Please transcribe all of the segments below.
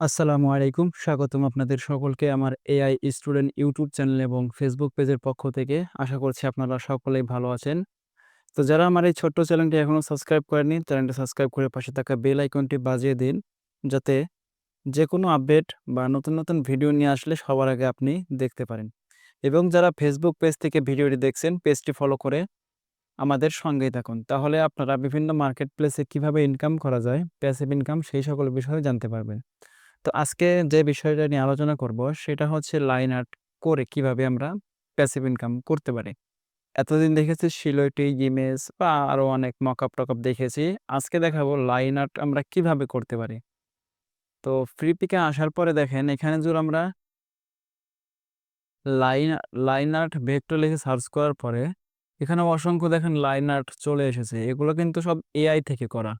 আসসালামু আলাইকুম। স্বাগতম আপনাদের সকলকে আমার এআই স্টুডেন্ট ইউটিউব চ্যানেল এবং ফেসবুক পেজের পক্ষ থেকে। আশা করছি আপনারা সকলেই ভালো আছেন। তো যারা আমার এই ছোট্ট চ্যানেলটি এখনও সাবস্ক্রাইব করেনি চ্যানেলটি সাবস্ক্রাইব করে পাশে থাকা বেল আইকনটি বাজিয়ে দিন। যাতে যেকোনো আপডেট বা নতুন, নতুন ভিডিও নিয়ে আসলে সবার আগে আপনি দেখতে পারেন। এবং যারা ফেসবুক পেজ থেকে ভিডিওটি দেখছেন, পেজটি ফলো করে আমাদের সঙ্গেই থাকুন। তাহলে আপনারা বিভিন্ন মার্কেট প্লেসে কীভাবে ইনকাম করা যায়, প্যাসিভ ইনকাম সেই সকল বিষয়ে জানতে পারবেন। তো আজকে যে বিষয়টা নিয়ে আলোচনা করব, সেটা হচ্ছে লাইন আর্ট করে কীভাবে আমরা প্যাসিভ ইনকাম করতে পারি। এতদিন দেখেছি সিলুয়েট ইমেজ বা আরও অনেক মকআপ টকআপ দেখেছি। আজকে দেখাবো লাইন আর্ট আমরা কীভাবে করতে পারি। তো ফ্রি পিকে আসার পরে দেখেন, এখানে যদি আমরা লাইন লাইন আর্ট ভেক্টর লিখে সার্চ করার পরে, এখানে অসংখ্য দেখেন লাইন আর্ট চলে এসেছে। এগুলো কিন্তু সব এআই থেকে করা।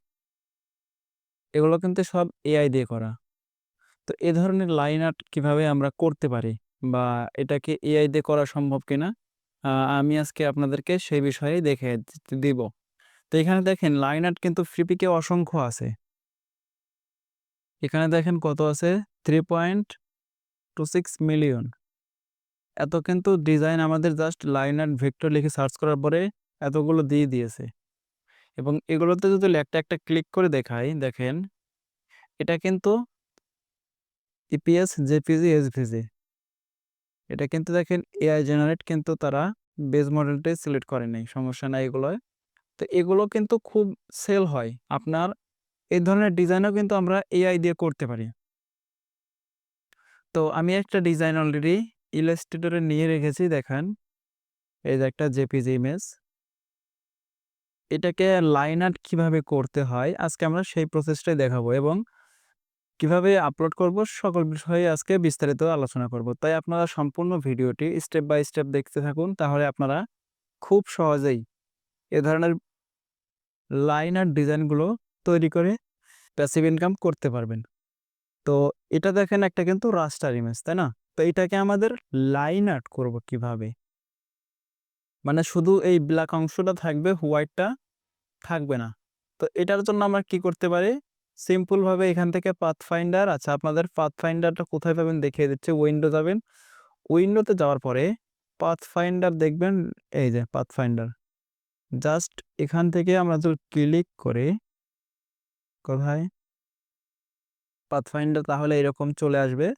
এগুলো কিন্তু সব এআই দিয়ে করা। তো এ ধরনের লাইন আর্ট কীভাবে আমরা করতে পারি বা এটাকে এআই দিয়ে করা সম্ভব কিনা আমি আজকে আপনাদেরকে সেই বিষয়েই দেখে দিব। তো এখানে দেখেন লাইন আর্ট কিন্তু ফ্রিপিকে অসংখ্য আছে। এখানে দেখেন কত আছে 3.26 মিলিয়ন। এত কিন্তু ডিজাইন আমাদের জাস্ট লাইন আর্ট ভেক্টর লিখে সার্চ করার পরে এতগুলো দিয়ে দিয়েছে। এবং এগুলোতে যদি একটা, একটা ক্লিক করে দেখাই দেখেন এটা কিন্তু ইপিএস, জেপিজি, এসভিজি। এটা কিন্তু দেখেন এআই জেনারেট কিন্তু তারা বেজ মডেলটাই সিলেক্ট করে নাই। সমস্যা নাই এগুলোয়। তো এগুলো কিন্তু খুব সেল হয়। আপনার এই ধরনের ডিজাইনও কিন্তু আমরা এআই দিয়ে করতে পারি। তো আমি একটা ডিজাইন অলরেডি ইলাস্ট্রেটরে নিয়ে রেখেছি দেখেন। এই যে একটা জেপিজি ইমেজ। এটাকে লাইন আর্ট কীভাবে করতে হয় আজকে আমরা সেই প্রসেসটাই দেখাবো এবং কীভাবে আপলোড করব সকল বিষয়ে আজকে বিস্তারিত আলোচনা করব। তাই আপনারা সম্পূর্ণ ভিডিওটি স্টেপ বাই স্টেপ দেখতে থাকুন। তাহলে আপনারা খুব সহজেই এ ধরনের লাইন আর ডিজাইনগুলো তৈরি করে প্যাসিভ ইনকাম করতে পারবেন। তো এটা দেখেন একটা কিন্তু রাস্টার ইমেজ, তাই না? তো এটাকে আমাদের লাইন আর্ট করব কীভাবে? মানে শুধু এই ব্ল্যাক অংশটা থাকবে, হোয়াইটটা থাকবে না। তো এটার জন্য আমরা কি করতে পারি? সিম্পল ভাবে এখান থেকে পাথফাইন্ডার আচ্ছা আপনাদের পাথফাইন্ডারটা কোথায় পাবেন দেখিয়ে দিচ্ছি। উইন্ডো যাবেন। উইন্ডোতে যাওয়ার পরে পাথফাইন্ডার দেখবেন, এই যে পাথফাইন্ডার। জাস্ট এখান থেকে আমরা যদি ক্লিক করে কোথায়? পাথফাইন্ডার তাহলে এরকম চলে আসবে।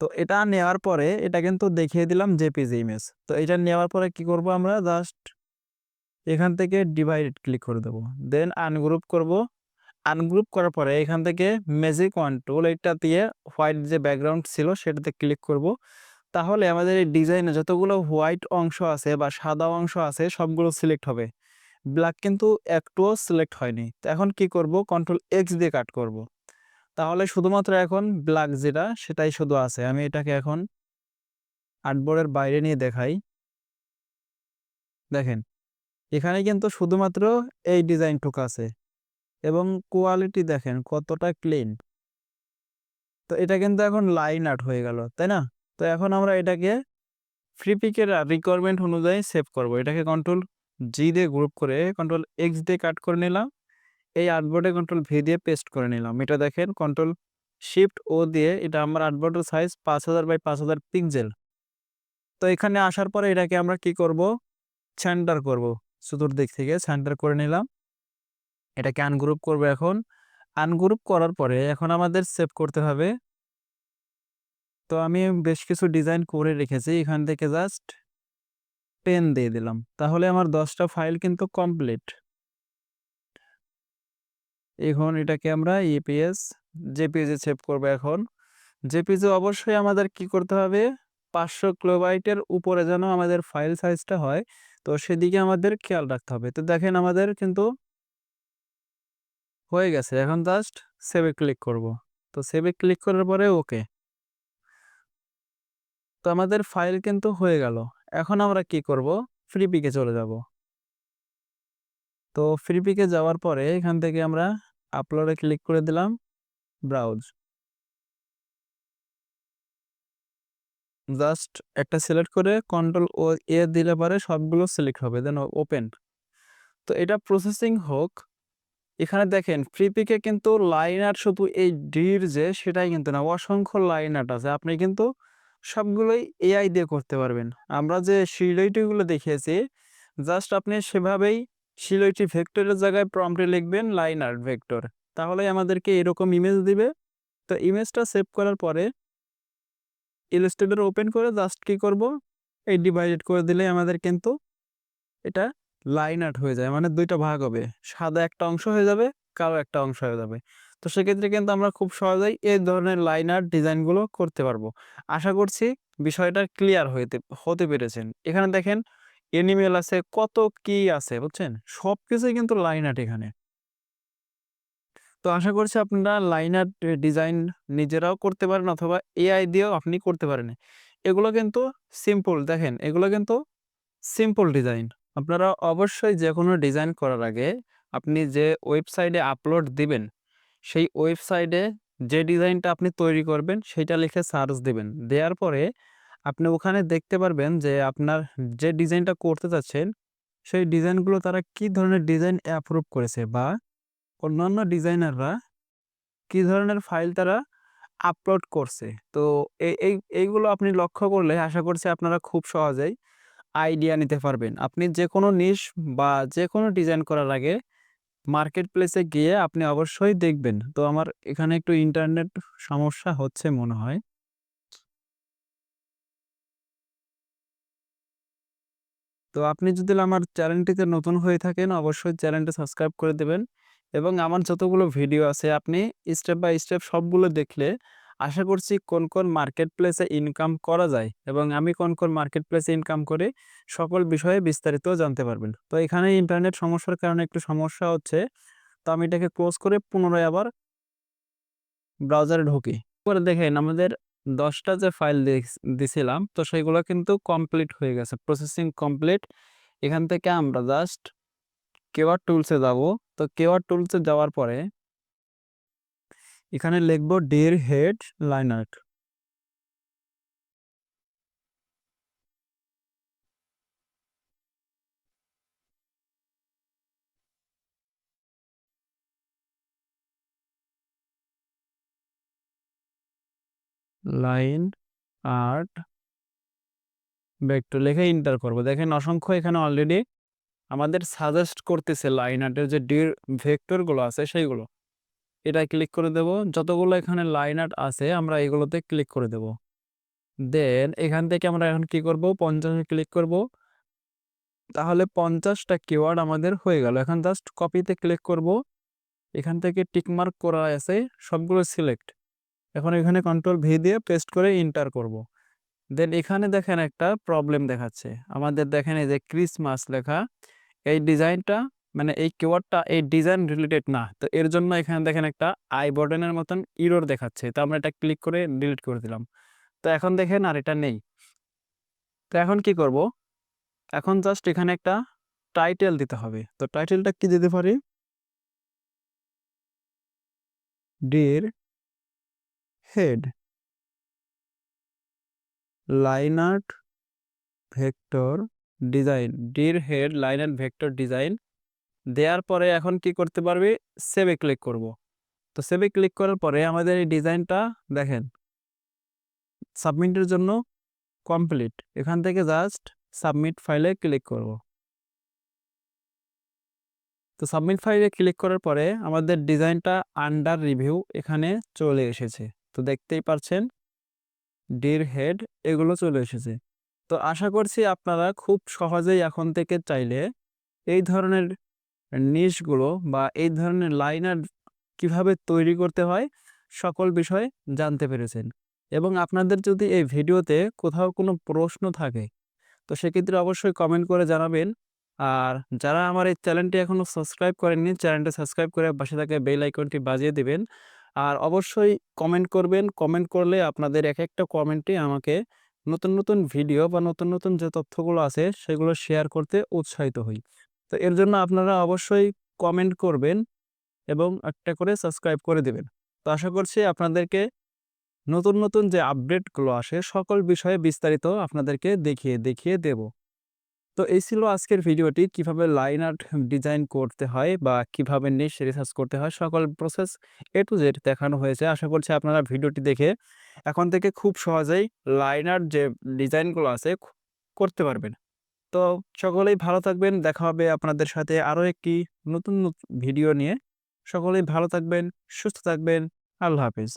তো এটা নেওয়ার পরে এটা কিন্তু দেখিয়ে দিলাম জেপিজি ইমেজ। তো এটা নেওয়ার পরে কি করব আমরা জাস্ট এখান থেকে ডিভাইড ক্লিক করে দেব। দেন আনগ্রুপ করব। আনগ্রুপ করার পরে এখান থেকে ম্যাজিক ওয়ান টুল এটা দিয়ে হোয়াইট যে ব্যাকগ্রাউন্ড ছিল সেটাতে ক্লিক করব। তাহলে আমাদের এই ডিজাইনে যতগুলো হোয়াইট অংশ আছে বা সাদা অংশ আছে সবগুলো সিলেক্ট হবে। ব্ল্যাক কিন্তু একটুও সিলেক্ট হয়নি। তো এখন কি করব কন্ট্রোল এক্স দিয়ে কাট করব। তাহলে শুধুমাত্র এখন ব্ল্যাক যেটা, সেটাই শুধু আছে। আমি এটাকে এখন আর্টবোর্ডের বাইরে নিয়ে দেখাই। দেখেন, এখানে কিন্তু শুধুমাত্র এই ডিজাইন ডিজাইনটুকু আছে এবং কোয়ালিটি দেখেন কতটা ক্লিন। তো এটা কিন্তু এখন লাইন আর্ট হয়ে গেল, তাই না? তো এখন আমরা এটাকে ফ্রি পিকের রিকোয়ারমেন্ট অনুযায়ী সেভ করব। এটাকে কন্ট্রোল জি দিয়ে গ্রুপ করে কন্ট্রোল এক্স দিয়ে কাট করে নিলাম। এই আর্টবোর্ডে কন্ট্রোল ভি দিয়ে পেস্ট করে নিলাম। এটা দেখেন কন্ট্রোল শিফট ও দিয়ে এটা আমার আর্টবোর্ডের সাইজ ৫০০০ বাই ৫০০০ পিক্সেল। তো এখানে আসার পরে এটাকে আমরা কি করব? সেন্টার করব। চতুর্দিক থেকে সেন্টার করে নিলাম। এটাকে আনগ্রুপ করব এখন। আনগ্রুপ করার পরে এখন আমাদের সেভ করতে হবে। তো আমি বেশ কিছু ডিজাইন করে রেখেছি। এখান থেকে জাস্ট পেন দিয়ে দিলাম। তাহলে আমার দশটা ফাইল কিন্তু কমপ্লিট। এখন এটাকে আমরা ইপিএস, জেপিজি সেভ করব এখন। জেপিজি অবশ্যই আমাদের কি করতে হবে? ৫০০ কিলোবাইটের উপরে যেন আমাদের ফাইল সাইজটা হয়। তো সেদিকে আমাদের খেয়াল রাখতে হবে। তো দেখেন আমাদের কিন্তু হয়ে গেছে। এখন জাস্ট সেভ ক্লিক করব। তো সেভ ক্লিক করার পরে ওকে। তো আমাদের ফাইল কিন্তু হয়ে গেল। এখন আমরা কি করব? ফ্রি পিকে চলে যাব। তো ফ্রি পিকে যাওয়ার পরে এখান থেকে আমরা আপলোডে ক্লিক করে দিলাম। ব্রাউজ। জাস্ট একটা সিলেক্ট করে কন্ট্রোল ও এ দিলে পরে সবগুলো সিলেক্ট হবে। Then open. তো এটা প্রসেসিং হোক। এখানে দেখেন ফ্রি পিকে কিন্তু লাইন আর্ট শুধু এই ডির যে, সেটাই কিন্তু না। অসংখ্য লাইন আর্ট আছে। আপনি কিন্তু সবগুলোই এআই দিয়ে করতে পারবেন। আমরা যে শিলইটিগুলো দেখিয়েছি জাস্ট আপনি সেভাবেই শিলইটি ভেক্টরের জায়গায় প্রম্পটে লিখবেন লাইন আর্ট ভেক্টর তাহলে আমাদেরকে এরকম ইমেজ দিবে। তো ইমেজটা সেভ করার পরে ইলাস্ট্রেটর ওপেন করে জাস্ট কি করব? এই ডিভাইডেড করে দিলে আমাদের কিন্তু এটা লাইন আর্ট হয়ে যায় মানে দুইটা ভাগ হবে। সাদা একটা অংশ হয়ে যাবে, কালো একটা অংশ হয়ে যাবে। তো সেক্ষেত্রে কিন্তু আমরা খুব সহজেই এই ধরনের লাইন আর্ট ডিজাইনগুলো করতে পারব। আশা করছি বিষয়টা ক্লিয়ার হইতে, হতে পেরেছেন এখানে দেখেন এনিমেল আছে, কত কি আছে, বুঝছেন? সব কিছুই কিন্তু লাইন আর্ট এখানে। তো আশা করছি আপনারা লাইন আর্ট ডিজাইন নিজেরাও করতে পারেন অথবা এআই দিয়েও আপনি করতে পারেন। এগুলো কিন্তু সিম্পল দেখেন, এগুলো কিন্তু সিম্পল ডিজাইন আপনারা অবশ্যই যে কোনো ডিজাইন করার আগে আপনি যে ওয়েবসাইটে আপলোড দিবেন, সেই ওয়েবসাইটে যে ডিজাইনটা আপনি তৈরি করবেন, সেটা লিখে সার্চ দিবেন। দেওয়ার পরে আপনি ওখানে দেখতে পারবেন যে আপনার যে ডিজাইনটা করতে চাচ্ছেন, সেই ডিজাইনগুলো তারা কি ধরনের ডিজাইন অ্যাপ্রুভ করেছে বা অন্যান্য ডিজাইনাররা কি ধরনের ফাইল তারা আপলোড করছে। তো এই এই এইগুলো আপনি লক্ষ্য করলে আশা করছি আপনারা খুব সহজেই আইডিয়া নিতে পারবেন। আপনি যে কোনো নিশ বা যে কোনো ডিজাইন করার আগে মার্কেট প্লেসে গিয়ে আপনি অবশ্যই দেখবেন। তো আমার এখানে একটু ইন্টারনেট সমস্যা হচ্ছে মনে হয়। তো আপনি যদি আমার চ্যানেলটিতে নতুন হয়ে থাকেন, অবশ্যই চ্যানেলটা সাবস্ক্রাইব করে দেবেন এবং আমার যতগুলো ভিডিও আছে, আপনি স্টেপ বাই স্টেপ সবগুলো দেখলে আশা করছি কোন কোন মার্কেট প্লেসে ইনকাম করা যায় এবং আমি কোন কোন মার্কেট প্লেসে ইনকাম করে সকল বিষয়ে বিস্তারিত জানতে পারবেন। তো এখানে ইন্টারনেট সমস্যার কারণে একটু সমস্যা হচ্ছে, তো আমি এটাকে ক্লোজ করে পুনরায় আবার ব্রাউজারে ঢুকি। পরে দেখেন আমাদের দশটা যে ফাইল দিছিলাম, তো সেগুলো কিন্তু কমপ্লিট হয়ে গেছে প্রসেসিং কমপ্লিট এখান থেকে আমরা জাস্ট কেওয়ার টুলসে যাব, তো কেওয়ার টুলসে যাওয়ার পরে এখানে লিখব deer head line art line art vector লেখে ইন্টার করব। দেখেন অসংখ্য এখানে অলরেডি আমাদের সাজেস্ট করতেছে লাইন আর্টের যে ডির ভেক্টরগুলো আছে সেইগুলো। এটা ক্লিক করে দেব। যতগুলো এখানে লাইন আর্ট আছে, আমরা এগুলোতে ক্লিক করে দেব। দেন এখান থেকে আমরা এখন কি করব? পঞ্চাশে ক্লিক করব। তাহলে পঞ্চাশটা কিওয়ার্ড আমাদের হয়ে গেল। এখন জাস্ট কপিতে ক্লিক করব। এখান থেকে টিকমার্ক করা আছে, সবগুলো সিলেক্ট এখন এখানে কন্ট্রোল ভি দিয়ে পেস্ট করে ইন্টার করব। দেন এখানে দেখেন একটা প্রবলেম দেখাচ্ছে। আমাদের দেখেন এই যে ক্রিসমাস লেখা, এই ডিজাইনটা মানে এই কিওয়ার্ডটা এই ডিজাইন রিলেটেড না। তো এর জন্য এখানে দেখেন একটা আই বটনের মতন ইরোর দেখাচ্ছে। তো আমরা এটা ক্লিক করে ডিলিট করে দিলাম। তো এখন দেখেন আর এটা নেই। তো এখন কি করব? এখন জাস্ট এখানে একটা টাইটেল দিতে হবে। তো টাইটেলটা কি দিতে পারি? Deer head line art vector design deer head line vector design দেওয়ার পরে এখন কি করতে পারবি? সেভে ক্লিক করব। তো সেভে ক্লিক করার পরে আমাদের এই ডিজাইনটা দেখেন। সাবমিটের জন্য কমপ্লিট এখান থেকে জাস্ট সাবমিট ফাইলে ক্লিক করব। তো সাবমিট ফাইলে ক্লিক করার পরে আমাদের ডিজাইনটা আন্ডার রিভিউ এখানে চলে এসেছে। তো দেখতেই পাচ্ছেন ডির হেড এগুলো চলে এসেছে। তো আশা করছি আপনারা খুব সহজেই এখন থেকে চাইলে এই ধরনের নিশগুলো বা এই ধরনের লাইনার কীভাবে তৈরি করতে হয়, সকল বিষয় জানতে পেরেছেন। এবং আপনাদের যদি এই ভিডিওতে কোথাও কোনো প্রশ্ন থাকে, তো সেক্ষেত্রে অবশ্যই কমেন্ট করে জানাবেন। আর যারা আমার এই চ্যানেলটি এখনও সাবস্ক্রাইব করেননি, চ্যানেলটি সাবস্ক্রাইব করে পাশে থাকা বেল আইকনটি বাজিয়ে দিবেন। আর অবশ্যই কমেন্ট করবেন। কমেন্ট করলে আপনাদের এক একটা কমেন্টে আমাকে নতুন নতুন ভিডিও বা নতুন নতুন যে তথ্যগুলো আছে, সেগুলো শেয়ার করতে উৎসাহিত হই। তো এর জন্য আপনারা অবশ্যই কমেন্ট করবেন এবং একটা করে সাবস্ক্রাইব করে দেবেন। তো আশা করছি আপনাদেরকে নতুন নতুন যে আপডেটগুলো আসে, সকল বিষয়ে বিস্তারিত আপনাদেরকে দেখিয়ে দেখিয়ে দেব। তো এই ছিল আজকের ভিডিওটি, কীভাবে লাইন আর্ট ডিজাইন করতে হয় বা কীভাবে নিশ রিসার্চ করতে হয়, সকল প্রসেস এ টু জেড দেখানো হয়েছে। আশা করছি আপনারা ভিডিওটি দেখে এখন থেকে খুব সহজেই লাইন আর্ট যে ডিজাইনগুলো আছে, করতে পারবেন। তো সকলেই ভালো থাকবেন। দেখা হবে আপনাদের সাথে আরও একটি নতুন ভিডিও নিয়ে। সকলেই ভালো থাকবেন, সুস্থ থাকবেন। আল্লাহ হাফিজ।